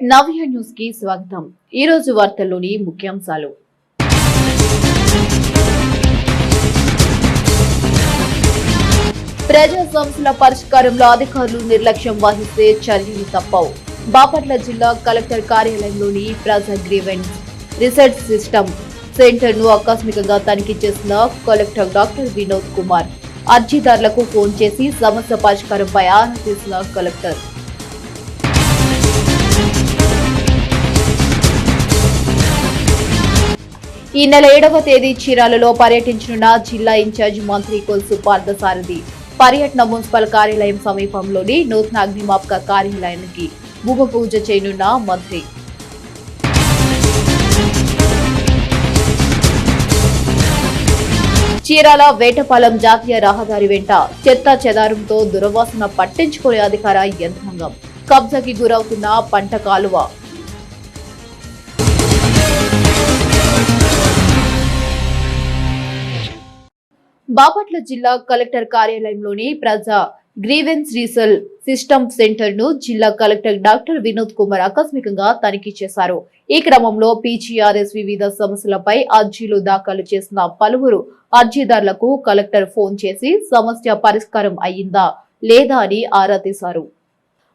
నవ్య న్యూస్కి స్వాగతం. ఈ రోజు వార్తల్లోని ముఖ్యాంశాలు. ప్రజా సమస్యల పరిష్కారంలో అధికారులు నిర్లక్ష్యం వహిస్తే చర్యలు తప్పవు. బాపట్ల జిల్లా కలెక్టర్ కార్యాలయంలోని ప్రజా గ్రీవెన్స్ రీసెర్చ్ సిస్టమ్ సెంటర్ను ఆకస్మికంగా తనిఖీ చేసిన కలెక్టర్ డాక్టర్ వినోద్ కుమార్. అర్జీదారులకు ఫోన్ చేసి సమస్య పరిష్కారంపై ఆరా తీసిన కలెక్టర్. ఈ నెల ఏడవ తేదీ చీరాలలో పర్యటించనున్న జిల్లా ఇన్ఛార్జ్ మంత్రి కొల్సు పార్థసారథి. పర్యటన మున్సిపల్ కార్యాలయం సమీపంలోని నూతన అగ్నిమాపక కార్యాలయానికి భూమి పూజ చేయనున్న మంత్రి. చీరాల వేటపాలెం జాతీయ రహదారి వెంట చెత్త చెదారంతో దురవాసన పట్టించుకునే అధికార యంత్రాంగం. కబ్జాకి గురవుతున్న పంట కాలువ బాపట్ల జిల్లా కలెక్టర్ కార్యాలయంలోని ప్రజా గ్రీవెన్స్ రీసెల్ సిస్టమ్ సెంటర్ను జిల్లా కలెక్టర్ డాక్టర్ వినోద్ కుమార్ ఆకస్మికంగా తనిఖీ చేశారు. ఈ క్రమంలో పీజీఆర్ఎస్ వివిధ సమస్యలపై అర్జీలు దాఖలు చేసిన పలువురు అర్జీదారులకు కలెక్టర్ ఫోన్ చేసి సమస్య పరిష్కారం అయ్యిందా లేదా అని ఆరా తీశారు.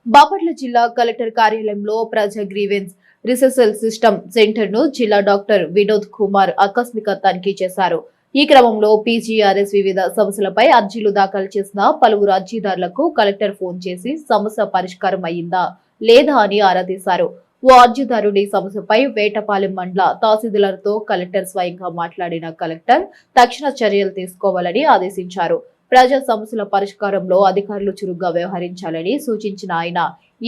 బాపట్ల జిల్లా కలెక్టర్ కార్యాలయంలో ప్రజా గ్రీవెన్స్ రిసెసల్ సిస్టమ్ సెంటర్ను జిల్లా డాక్టర్ వినోద్ కుమార్ ఆకస్మిక తనిఖీ చేశారు. ఈ క్రమంలో పీజీఆర్ఎస్ వివిధ సమస్యలపై అర్జీలు దాఖలు చేసిన పలువురు అర్జీదారులకు కలెక్టర్ ఫోన్ చేసి సమస్య పరిష్కారం అయ్యిందా లేదా అని ఆరా తీశారు. ఓ అర్జీదారుడి సమస్యపై వేటపాలెం మండల తహసీల్దార్తో కలెక్టర్ స్వయంగా మాట్లాడిన కలెక్టర్ తక్షణ చర్యలు తీసుకోవాలని ఆదేశించారు. ప్రజా సమస్యల పరిష్కారంలో అధికారులు చురుగ్గా వ్యవహరించాలని సూచించిన ఆయన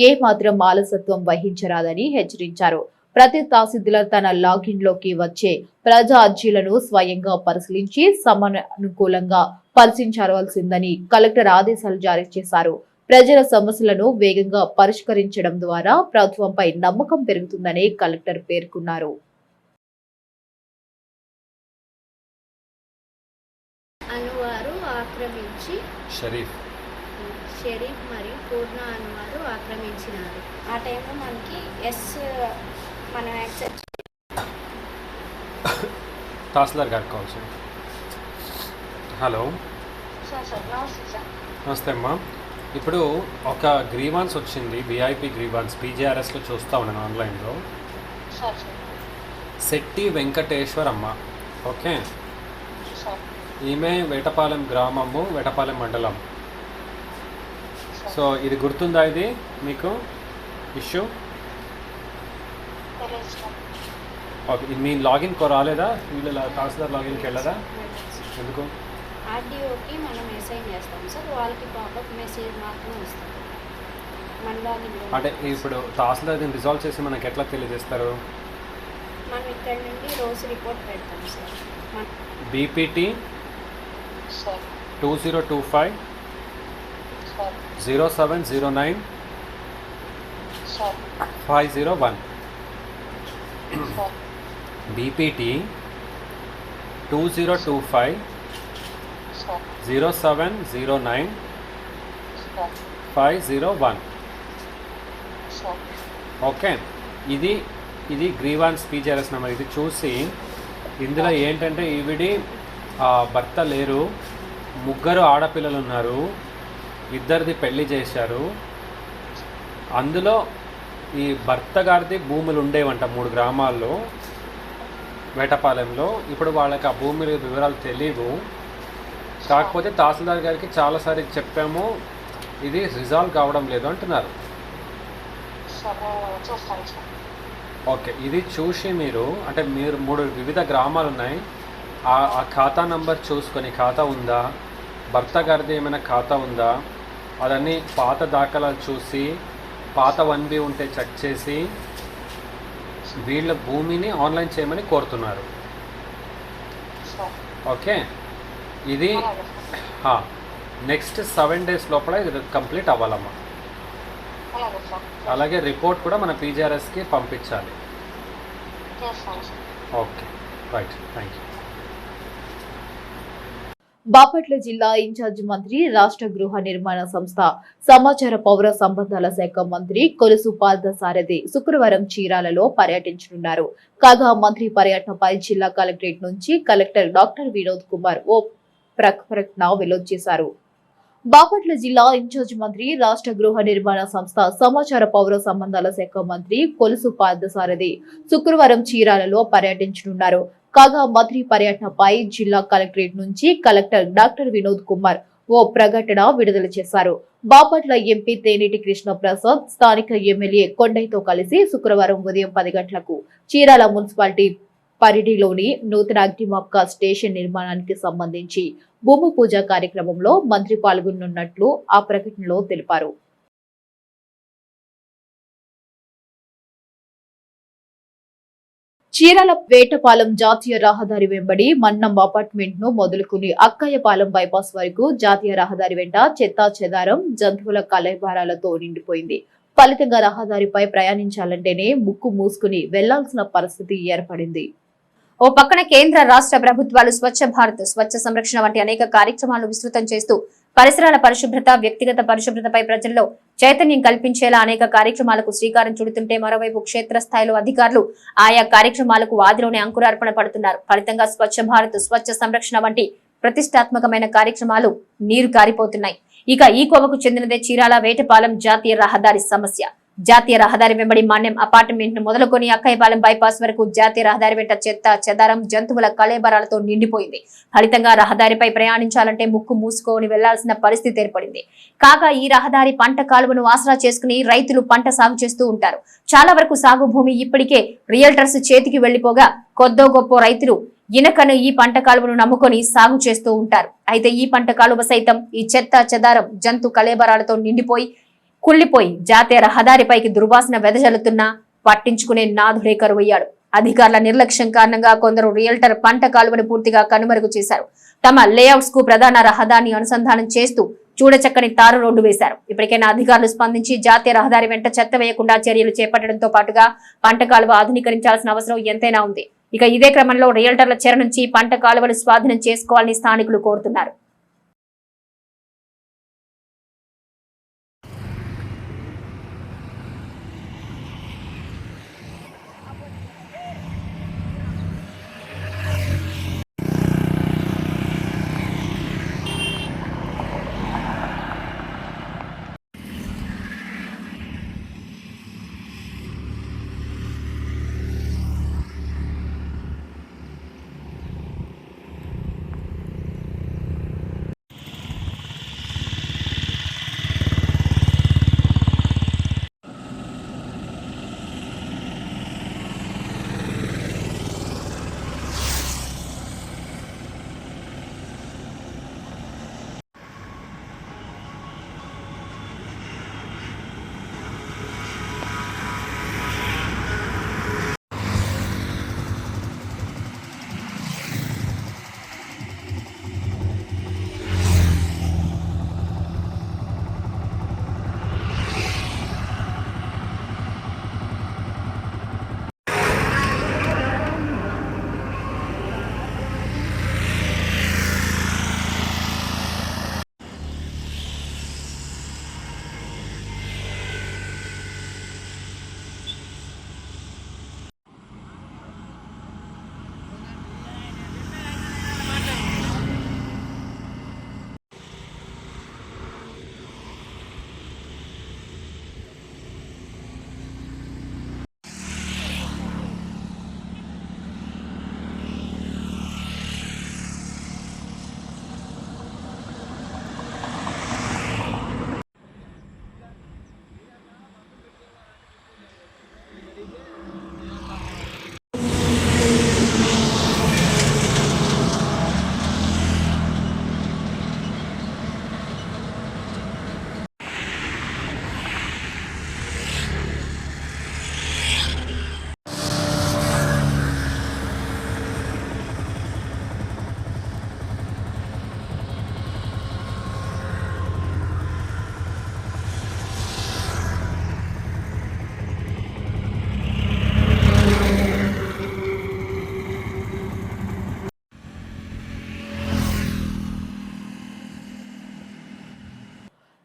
ఏ మాత్రం ఆలసత్వం వహించరాదని హెచ్చరించారు. ప్రతి తహసీల్దార్ తన లాగిన్లోకి వచ్చే ప్రజా అర్జీలను స్వయంగా పరిశీలించి సమనుకూలంగా పరిశీలించవలసిందని కలెక్టర్ ఆదేశాలు జారీ చేశారు. ప్రజల సమస్యలను వేగంగా పరిష్కరించడం ద్వారా ప్రభుత్వంపై నమ్మకం పెరుగుతుందని కలెక్టర్ పేర్కొన్నారు. అనువారు ఆక్రమించి షరీఫ్. షరీఫ్ మరియు పూర్ణ అనువారు ఆక్రమించినారు. ఆ టైంలో మనకి ఎస్ మనం యాక్సెప్ట్ తహసీల్దార్ గారికి కాల్ హలో. సార్ సార్ నమస్తే అమ్మా. ఇప్పుడు ఒక గ్రీవాన్స్ వచ్చింది విఐపి గ్రీవాన్స్ పీజీఆర్ఎస్లో చూస్తూ ఉన్నాను ఆన్లైన్లో. శెట్టి వెంకటేశ్వర్ అమ్మ. ఓకే? ఈమె వేటపాలెం గ్రామము వేటపాలెం మండలం. సో ఇది గుర్తుందా ఇది మీకు? ఇష్యూ? ఓకే ఇది మీ లాగిన్కో రాలేదా? వీళ్ళు తహసీల్దార్ లాగిన్కి వెళ్ళదా ఎందుకు? ఆర్డీఓకి మనం మెసేజ్ చేస్తాం సార్. వాళ్ళకి పాపప్ మెసేజ్ మాత్రం వస్తుంది. లాగిన్ అంటే ఇప్పుడు తహసీల్దార్ దీన్ని రిజాల్వ్ చేసి మనకి ఎట్లా తెలియజేస్తారు? మనం ఇక్కడ నుండి రోజు రిపోర్ట్ పెడతాం sir. BPT two zero two five zero seven zero nine five zero one BPT two zero two five zero seven zero nine five zero one okay ఇది ఇది గ్రీవాన్స్ పీజీఆర్ఎస్ నెంబర్ ఇది చూసి ఇందులో ఏంటంటే ఈవిడి భర్త లేరు ముగ్గురు ఆడపిల్లలు ఉన్నారు ఇద్దరిది పెళ్ళి చేశారు అందులో ఈ భర్త గారిది భూములు ఉండేవంట మూడు గ్రామాల్లో వేటపాలెంలో. ఇప్పుడు వాళ్ళకి ఆ భూమి వివరాలు తెలియవు కాకపోతే తహసీల్దార్ గారికి చాలాసార్లు చెప్పాము ఇది రిజాల్వ్ కావడం లేదు అంటున్నారు. ఓకే ఇది చూసి మీరు అంటే మీరు మూడు వివిధ గ్రామాలు ఉన్నాయి ఆ ఆ ఖాతా నంబర్ చూసుకొని ఖాతా ఉందా? భర్త గారిది ఏమైనా ఖాతా ఉందా? అదన్నీ పాత దాఖలాలు చూసి పాత వన్ బి ఉంటే చెక్ చేసి వీళ్ళ భూమిని ఆన్లైన్ చేయమని కోరుతున్నారు. ఓకే? ఇది నెక్స్ట్ సెవెన్ డేస్ లోపల ఇది కంప్లీట్ అవ్వాలమ్మా. అలాగే రిపోర్ట్ కూడా మన పీజీఆర్ఎస్కి పంపించాలి. Okay right thank you Bapatla జిల్లా ఇన్ఛార్జ్ మంత్రి రాష్ట్ర గృహ నిర్మాణ సంస్థ సమాచార పౌర సంబంధాల శాఖ మంత్రి కొలుసు పార్థసారథి శుక్రవారం చీరాలలో పర్యటించనున్నారు. కాగా మంత్రి పర్యటనపై జిల్లా కలెక్టరేట్ నుంచి కలెక్టర్ డాక్టర్ వినోద్ కుమార్ ఓ ప్రకటన వెలువరించారు చేశారు. బాపట్ల జిల్లా ఇన్ఛార్జ్ మంత్రి రాష్ట్ర గృహ నిర్మాణ సంస్థ సమాచార పౌర సంబంధాల శాఖ మంత్రి కొలుసు పార్థసారథి శుక్రవారం చీరాలలో పర్యటించనున్నారు. కాగా మంత్రి పర్యటనపై జిల్లా కలెక్టరేట్ నుంచి కలెక్టర్ డాక్టర్ వినోద్ కుమార్ ఓ ప్రకటన విడుదల చేశారు. బాపట్ల ఎంపీ తేనేటి కృష్ణ ప్రసాద్ స్థానిక ఎమ్మెల్యే కొండయ్యతో కలిసి శుక్రవారం ఉదయం పది గంటలకు చీరాల మున్సిపాలిటీ పరిధిలోని నూతన అగ్నిమక్క స్టేషన్ నిర్మాణానికి సంబంధించి భూమి పూజ కార్యక్రమంలో మంత్రి పాల్గొనున్నట్లు ఆ ప్రకటనలో తెలిపారు. చీరాల వేటపాలెం జాతీయ రహదారి వెంబడి మన్నం అపార్ట్మెంట్ను మొదలుకుని అక్కయ్యపాలెం బైపాస్ వరకు జాతీయ రహదారి వెంట చెత్తా చెదారం జంతువుల కలైబారాలతో నిండిపోయింది. ఫలితంగా రహదారిపై ప్రయాణించాలంటేనే ముక్కు మూసుకుని వెళ్ళాల్సిన పరిస్థితి ఏర్పడింది. ఓ పక్కన కేంద్ర రాష్ట్ర ప్రభుత్వాలు స్వచ్ఛ భారత్ స్వచ్ఛ సంరక్షణ వంటి అనేక కార్యక్రమాలను విస్తృతం చేస్తూ పరిసరాల పరిశుభ్రత వ్యక్తిగత పరిశుభ్రతపై ప్రజల్లో చైతన్యం కల్పించేలా అనేక కార్యక్రమాలకు శ్రీకారం చుడుతుంటే మరోవైపు క్షేత్రస్థాయిలో అధికారులు ఆయా కార్యక్రమాలకు వాదిలోనే అంకురార్పణ పడుతున్నారు. ఫలితంగా స్వచ్ఛ భారత్ స్వచ్ఛ సంరక్షణ వంటి ప్రతిష్టాత్మకమైన కార్యక్రమాలు నీరు కారిపోతున్నాయి. ఇక ఈ కోవకు చెందినదే చీరాల వేటపాలెం జాతీయ రహదారి సమస్య. జాతీయ రహదారి వెంబడి మాన్యం అపార్ట్మెంట్ను మొదలుకొని అక్కయ్యపాలెం బైపాస్ వరకు జాతీయ రహదారి వెంట చెత్త చెదారం జంతువుల కళేబరాలతో నిండిపోయింది. ఫలితంగా రహదారిపై ప్రయాణించాలంటే ముక్కు మూసుకొని వెళ్ళాల్సిన పరిస్థితి ఏర్పడింది. కాగా ఈ రహదారి పంట కాలువను ఆసరా చేసుకుని రైతులు పంట సాగు చేస్తూ ఉంటారు. చాలా వరకు సాగు భూమి ఇప్పటికే రియల్టర్స్ చేతికి వెళ్ళిపోగా కొద్దో గొప్ప రైతులు ఇనకను ఈ పంట కాలువను నమ్ముకొని సాగు చేస్తూ ఉంటారు. అయితే ఈ పంట కాలువ సైతం ఈ చెత్త చెదారం జంతు కళేబరాలతో నిండిపోయి కుళ్ళిపోయి జాతీయ రహదారిపైకి దుర్వాసన వెదజల్లుతున్నా పట్టించుకునే నాథుడే కరువయ్యాడు. అధికారుల నిర్లక్ష్యం కారణంగా కొందరు రియల్టర్ పంట కాలువను పూర్తిగా కనుమరుగు చేశారు. తమ లేఅవుట్స్కు ప్రధాన రహదారిని అనుసంధానం చేస్తూ చూడచక్కని తారు రోడ్డు వేశారు. ఇప్పటికైనా అధికారులు స్పందించి జాతీయ రహదారి వెంట చెత్త వేయకుండా చర్యలు చేపట్టడంతో పాటుగా పంట కాలువ ఆధునీకరించాల్సిన అవసరం ఎంతైనా ఉంది. ఇక ఇదే క్రమంలో రియల్టర్ల చెర నుంచి పంట కాలువలు స్వాధీనం చేసుకోవాలని స్థానికులు కోరుతున్నారు.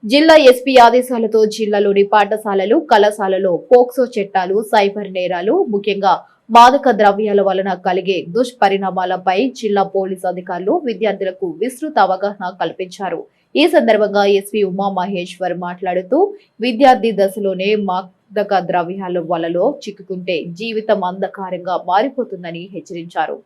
జిల్లా ఎస్పీ ఆదేశాలతో జిల్లాలోని పాఠశాలలు కళాశాలలో పోక్సో చట్టాలు సైబర్ నేరాలు ముఖ్యంగా మాదక ద్రవ్యాల వలన కలిగే దుష్పరిణామాలపై జిల్లా పోలీస్ అధికారులు విద్యార్థులకు విస్తృత అవగాహన కల్పించారు. ఈ సందర్భంగా ఎస్పీ ఉమా మహేశ్వర్ మాట్లాడుతూ విద్యార్థి దశలోనే మాదక ద్రవ్యాల వలలో చిక్కుకుంటే జీవితం అంధకారంగా మారిపోతుందని హెచ్చరించారు.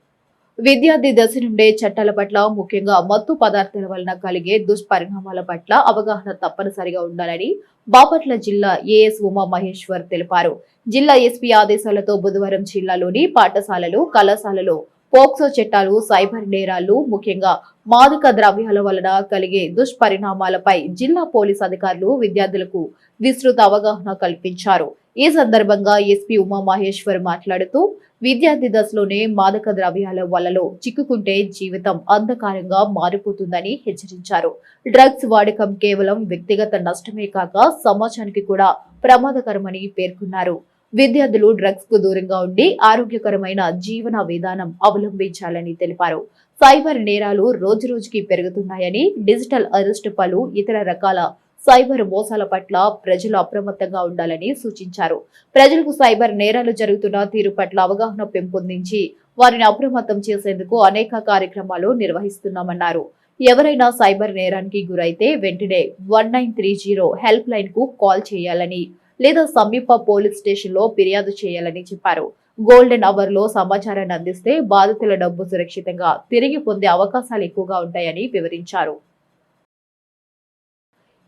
విద్యార్థి దశ నుండే చట్టాల పట్ల ముఖ్యంగా మత్తు పదార్థాల వలన కలిగే దుష్పరిణామాల పట్ల అవగాహన తప్పనిసరిగా ఉండాలని బాపట్ల జిల్లా ఏఎస్ ఉమా మహేశ్వర్ తెలిపారు. జిల్లా ఎస్పీ ఆదేశాలతో బుధవారం జిల్లాలోని పాఠశాలలు కళాశాలలో పోక్సో చట్టాలు సైబర్ నేరాలు ముఖ్యంగా మాదక ద్రవ్యాల వలన కలిగే దుష్పరిణామాలపై జిల్లా పోలీస్ అధికారులు విద్యార్థులకు విస్తృత అవగాహన కల్పించారు. ఈ సందర్భంగా ఎస్పీ ఉమా మహేశ్వర్ మాట్లాడుతూ విద్యార్థి దశలోనే మాదక ద్రవ్యాల వలలో చిక్కుకుంటే జీవితం అంధకారంగా మారిపోతుందని హెచ్చరించారు. డ్రగ్స్ వాడకం కేవలం వ్యక్తిగత నష్టమే కాక సమాజానికి కూడా ప్రమాదకరమని పేర్కొన్నారు. విద్యార్థులు డ్రగ్స్కు దూరంగా ఉండి ఆరోగ్యకరమైన జీవన విధానం అవలంబించాలని తెలిపారు. సైబర్ నేరాలు రోజురోజుకి పెరుగుతున్నాయని డిజిటల్ అరెస్ట్ పలు ఇతర రకాల సైబర్ మోసాల పట్ల ప్రజలు అప్రమత్తంగా ఉండాలని సూచించారు. ప్రజలకు సైబర్ నేరాలు జరుగుతున్న తీరు పట్ల అవగాహన పెంపొందించి వారిని అప్రమత్తం చేసేందుకు అనేక కార్యక్రమాలు నిర్వహిస్తున్నామన్నారు. ఎవరైనా సైబర్ నేరానికి గురైతే వెంటనే one nine three zero help లైన్కు call చేయాలని లేదా సమీప పోలీస్ స్టేషన్లో ఫిర్యాదు చేయాలని చెప్పారు. గోల్డెన్ అవర్లో సమాచారాన్ని అందిస్తే బాధితుల డబ్బు సురక్షితంగా తిరిగి పొందే అవకాశాలు ఎక్కువగా ఉంటాయని వివరించారు.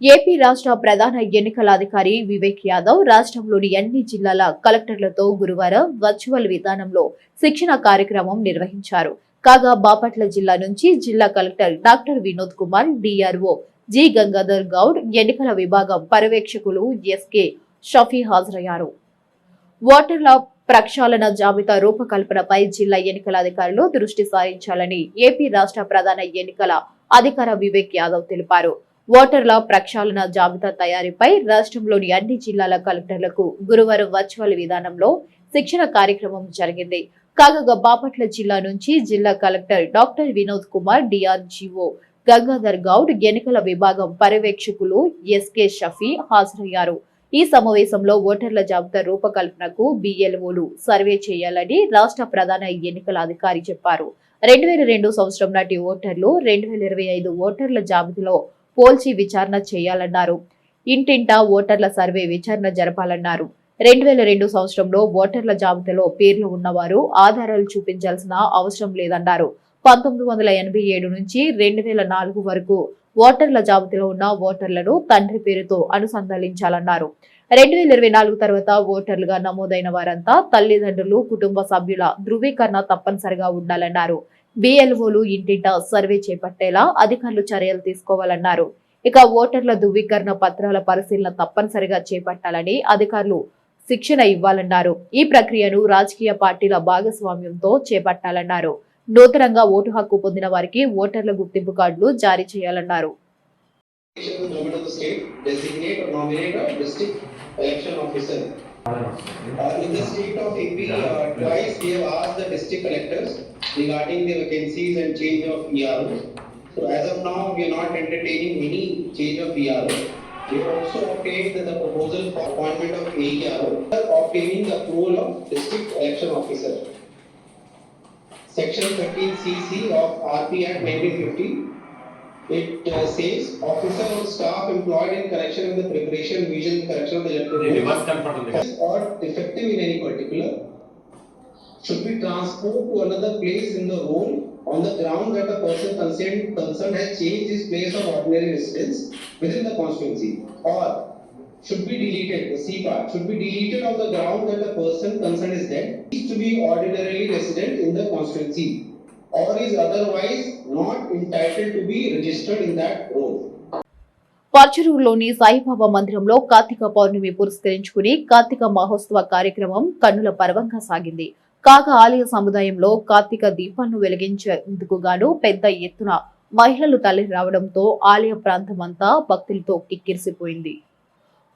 ఏపీ రాష్ట్ర ప్రధాన ఎన్నికల అధికారి వివేక్ యాదవ్ రాష్ట్రంలోని అన్ని జిల్లాల కలెక్టర్లతో గురువారం వర్చువల్ విధానంలో శిక్షణ కార్యక్రమం నిర్వహించారు. కాగా బాపట్ల జిల్లా నుంచి జిల్లా collector doctor Vinod Kumar DRO G Gangadhar Goud ఎన్నికల విభాగం పర్యవేక్షకులు ఎస్కే షఫీ హాజరయ్యారు. ఓటర్ల ప్రక్షాళన జాబితా రూపకల్పనపై జిల్లా ఎన్నికల అధికారులు దృష్టి సారించాలని ఏపీ రాష్ట్ర ప్రధాన ఎన్నికల అధికార వివేక్ యాదవ్ తెలిపారు. ఓటర్ల ప్రక్షాళన జాబితా తయారీపై రాష్ట్రంలోని అన్ని జిల్లాల కలెక్టర్లకు గురువారం వర్చువల్ విధానంలో శిక్షణ కార్యక్రమం జరిగింది. కాగా బాపట్ల జిల్లా నుంచి జిల్లా కలెక్టర్ డాక్టర్ వినోద్ కుమార్ డిఆర్జీఓ గంగాధర్ గౌడ్ ఎన్నికల విభాగం పర్యవేక్షకులు ఎస్కే షఫీ హాజరయ్యారు. ఈ సమావేశంలో ఓటర్ల జాబితా రూపకల్పనకు బిఎల్ఓలు సర్వే చేయాలని రాష్ట్ర ప్రధాన ఎన్నికల అధికారి చెప్పారు. రెండు వేల రెండు సంవత్సరం నాటి ఓటర్లు రెండు వేల ఇరవై ఐదు ఓటర్ల జాబితాలో పోల్చి విచారణ చేయాలన్నారు. ఇంటింటా ఓటర్ల సర్వే విచారణ జరపాలన్నారు. రెండు వేల రెండు సంవత్సరంలో ఓటర్ల జాబితాలో పేర్లు ఉన్నవారు ఆధారాలు చూపించాల్సిన అవసరం లేదన్నారు. పంతొమ్మిది వందల ఎనభై ఏడు నుంచి రెండు వేల నాలుగు వరకు ఓటర్ల జాబితాలో ఉన్న ఓటర్లను తండ్రి పేరుతో అనుసంధానించాలన్నారు. రెండు వేల ఇరవై నాలుగు తర్వాత ఓటర్లుగా నమోదైన వారంతా తల్లిదండ్రులు కుటుంబ సభ్యుల ధృవీకరణ తప్పనిసరిగా ఉండాలన్నారు. బిఎల్ఓలు ఇంటింటా సర్వే చేపట్టేలా అధికారులు చర్యలు తీసుకోవాలన్నారు. ఇక ఓటర్ల ధృవీకరణ పత్రాల పరిశీలన తప్పనిసరిగా చేపట్టాలని అధికారులు శిక్షణ ఇవ్వాలన్నారు. ఈ ప్రక్రియను రాజకీయ పార్టీల భాగస్వామ్యంతో చేపట్టాలన్నారు. నూతనంగా ఓటు హక్కు పొందిన వారికి ఓటర్ల గుర్తింపు కార్డులు జారీ చేయాలన్నారు. State designate or nominate a district election officer. Uh, in the state of AP, uh, twice we have asked the district collectors regarding the vacancies and change of EROs. So as of now, we are not entertaining any change of ERO. We have also obtained the proposal for appointment of AERO, obtaining the approval of district election officer. Section thirteen CC of RP Act nineteen fifty it uh, says, officer or staff employed in connection with the preparation, vision, correction of the electoral rolls or defective in any particular. Should be transferred to another place in the role on the ground that the person concerned, concerned has changed his place of ordinary residence within the constituency? Or should be deleted, the C part, should be deleted on the ground that the person concerned is dead, is to be ordinarily resident in the constituency or is otherwise not entitled to be registered in that Saibaba మందిరంలో కార్తీక పౌర్ణమి పురస్కరించుకుని కార్తీక మహోత్సవ కార్యక్రమం కన్నుల పర్వంగా సాగింది. కాగా ఆలయ సముదాయంలో కార్తీక దీపాలను వెలిగించేందుకు గాను పెద్ద ఎత్తున మహిళలు తల్లి రావడంతో ఆలయ ప్రాంతమంతా భక్తులతో కిక్కిరిసిపోయింది.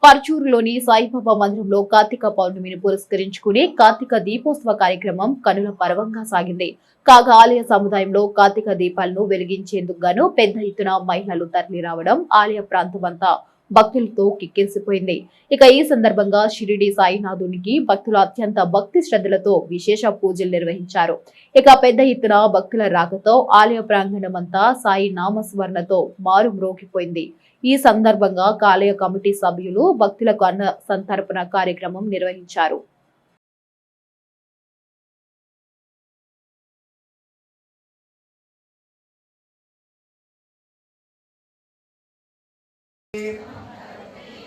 పర్చూరులోని సాయిబాబా మందిరంలో కార్తీక పౌర్ణమిని పురస్కరించుకుని కార్తీక దీపోత్సవ కార్యక్రమం కనుల పర్వంగా సాగింది. కాగా ఆలయ సముదాయంలో కార్తీక దీపాలను వెలిగించేందుకు గాను పెద్ద ఎత్తున మహిళలు తరలి రావడం ఆలయ ప్రాంతమంతా భక్తులతో కిక్కిరిసిపోయింది. ఇక ఈ సందర్భంగా షిరిడి సాయినాథునికి భక్తులు అత్యంత భక్తి శ్రద్ధలతో విశేష పూజలు నిర్వహించారు. ఇక పెద్ద ఎత్తున భక్తుల రాకతో ఆలయ ప్రాంగణమంతా సాయి నామస్మరణతో మారు మ్రోగిపోయింది. ఈ సందర్భంగా ఆలయ కమిటీ సభ్యులు భక్తులకు అన్న సంతర్పణ కార్యక్రమం నిర్వహించారు.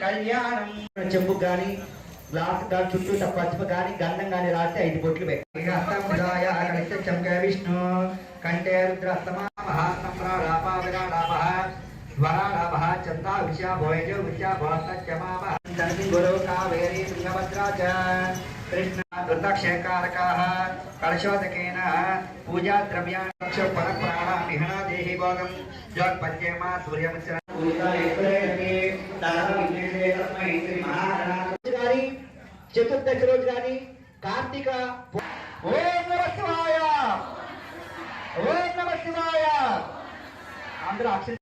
కళ్యాణం చెంబు కానీ గ్లాస్ దాని చుట్టూ పసుపు కానీ గంధం కానీ రాసి ఐదు బొట్లు పెట్టి. విష్ణు కంటే రుద్రస్తమా చందా భోజ తుంగభద్రా చ కృష్ణ కలశోదకేన పూజా ద్రవ్యాక్ష పరప్రాణ నిహన దేహి భోగం. జోత్పత్యేమ సూర్యమిశ్ర చతుర్దశి రోజు కానీ కార్తీక ఓం నమ శివాయ ఓం నమ శివాయ అందరూ అక్షర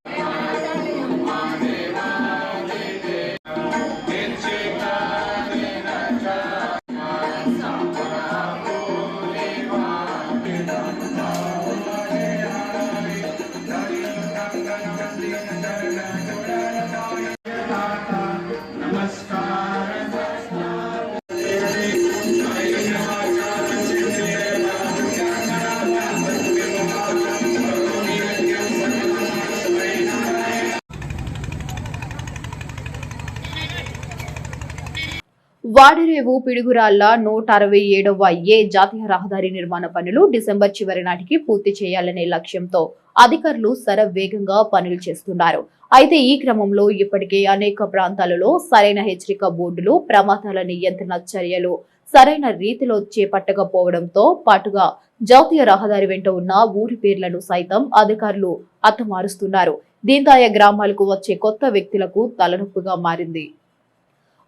వాడరేవు పిడుగురాళ్ళ నూట అరవై ఏడవ ఏ జాతీయ రహదారి నిర్మాణ పనులు డిసెంబర్ చివరి నాటికి పూర్తి చేయాలనే లక్ష్యంతో అధికారులు శరవేగంగా పనులు చేస్తున్నారు. అయితే ఈ క్రమంలో ఇప్పటికే అనేక ప్రాంతాలలో సరైన హెచ్చరిక బోర్డులు ప్రమాదాల నియంత్రణ చర్యలు సరైన రీతిలో చేపట్టకపోవడంతో పాటుగా జాతీయ రహదారి వెంట ఉన్న ఊరి పేర్లను సైతం అధికారులు అత్తమారుస్తున్నారు. దీంతో ఆయా గ్రామాలకు వచ్చే కొత్త వ్యక్తులకు తలనొప్పిగా మారింది.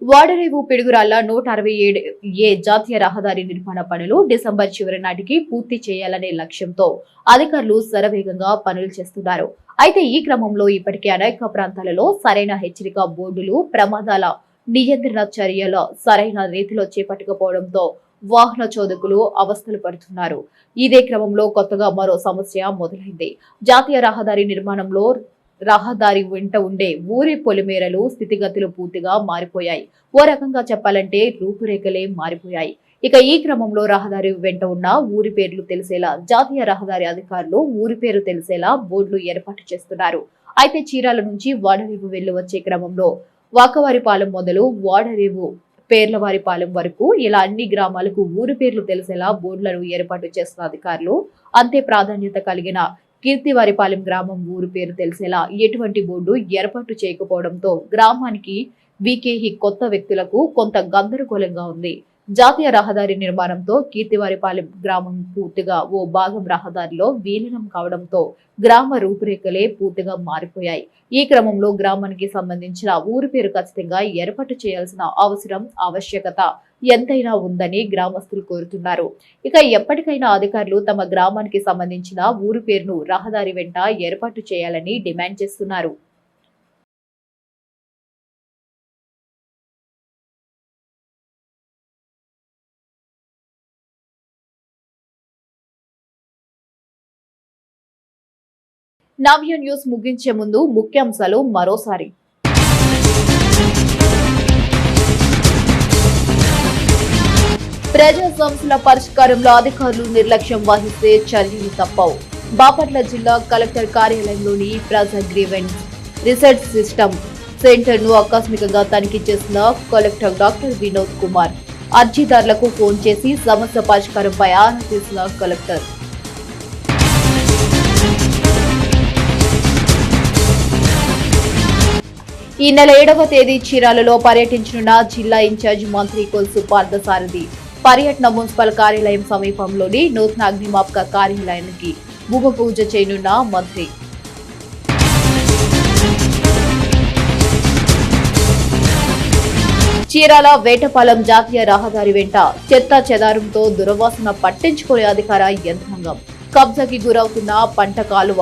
వాడరేవు పిడుగురాళ్ళ నూట అరవై ఏడు ఏ జాతీయ రహదారి నిర్మాణ పనులు డిసెంబర్ చివరి నాటికి పూర్తి చేయాలనే లక్ష్యంతో అధికారులు శరవేగంగా పనులు చేస్తున్నారు. అయితే ఈ క్రమంలో ఇప్పటికే అనేక ప్రాంతాలలో సరైన హెచ్చరిక బోర్డులు ప్రమాదాల నియంత్రణ చర్యలు సరైన రీతిలో చేపట్టకపోవడంతో వాహన చోదకులు అవస్థలు పడుతున్నారు. ఇదే క్రమంలో కొత్తగా మరో సమస్య మొదలైంది. జాతీయ రహదారి నిర్మాణంలో రహదారి వెంట ఉండే ఊరి పొలిమేరలు స్థితిగతులు పూర్తిగా మారిపోయాయి. ఓ రకంగా చెప్పాలంటే రూపురేఖలే మారిపోయాయి. ఇక ఈ క్రమంలో రహదారి వెంట ఉన్న ఊరి పేర్లు తెలిసేలా జాతీయ రహదారి అధికారులు ఊరి పేరు తెలిసేలా బోర్డులు ఏర్పాటు చేస్తున్నారు. అయితే చీరాల నుంచి వాడరేవు వెళ్ళి వచ్చే క్రమంలో వాకవారిపాలెం మొదలు వాడరేవు పేర్లవారిపాలెం వరకు ఇలా అన్ని గ్రామాలకు ఊరి పేర్లు తెలిసేలా బోర్డులను ఏర్పాటు చేస్తున్న అధికారులు అంతే ప్రాధాన్యత కలిగిన కీర్తివారిపాలెం గ్రామం ఊరు పేరు తెలిసేలా ఎటువంటి బోర్డు ఏర్పాటు చేయకపోవడంతో గ్రామానికి వికేహి కొత్త వ్యక్తులకు కొంత గందరగోళంగా ఉంది. జాతీయ రహదారి నిర్మాణంతో కీర్తివారిపాలెం గ్రామం పూర్తిగా ఓ భాగం రహదారిలో విలీనం కావడంతో గ్రామ రూపురేఖలే పూర్తిగా మారిపోయాయి. ఈ క్రమంలో గ్రామానికి సంబంధించిన ఊరి పేరు ఖచ్చితంగా ఏర్పాటు చేయాల్సిన అవసరం ఆవశ్యకత ఎంతైనా ఉందని గ్రామస్తులు కోరుతున్నారు. ఇక ఎప్పటికైనా అధికారులు తమ గ్రామానికి సంబంధించిన ఊరి పేరును రహదారి వెంట ఏర్పాటు చేయాలని డిమాండ్ చేస్తున్నారు. నవ్య న్యూస్ ముగించే ముందు ముఖ్యాంశాలు మరోసారి. ప్రజా సమస్యల పరిష్కారంలో అధికారులు నిర్లక్ష్యం వహిస్తే చర్యలు తప్పవు. బాపట్ల జిల్లా కలెక్టర్ కార్యాలయంలోని ప్రజా గ్రీవెంట్ రీసెర్చ్ సిస్టమ్ సెంటర్ను ఆకస్మికంగా తనిఖీ చేసిన కలెక్టర్ డాక్టర్ వినోద్ కుమార్ అర్జీదారులకు ఫోన్ చేసి సమస్య పరిష్కారంపై ఆరా తీసిన కలెక్టర్. ఈ నెల ఏడవ తేదీ చీరాలలో పర్యటించనున్న జిల్లా ఇన్ఛార్జ్ మంత్రి కొల్సు పార్థసారథి. పర్యటన మున్సిపల్ కార్యాలయం సమీపంలోని నూతన అగ్నిమాపక కార్యాలయానికి భూమి పూజ చేయనున్న మంత్రి. చీరాల వేటపాలెం జాతీయ రహదారి వెంట చెత్త చెదారంతో దురవాసన పట్టించుకునే అధికార యంత్రాంగం. కబ్జాకి గురవుతున్న పంట కాలువ